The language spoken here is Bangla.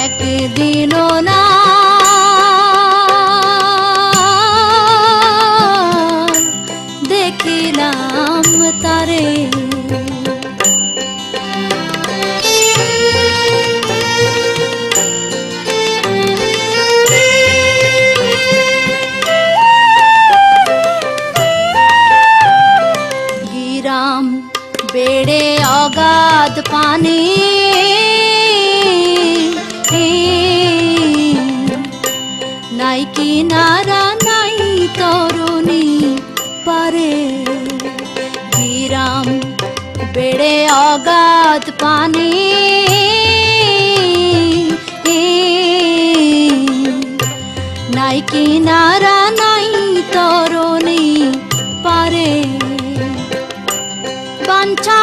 একদিনও না। দেখিলাম তারে। বেড়ে অগাধ পানি নাই কিনারা নাই তরুণী পারে। বিরাম বেড়ে অগাত পানি। নাই কিনারা নাই তরুণী পারে। বাঞ্ছা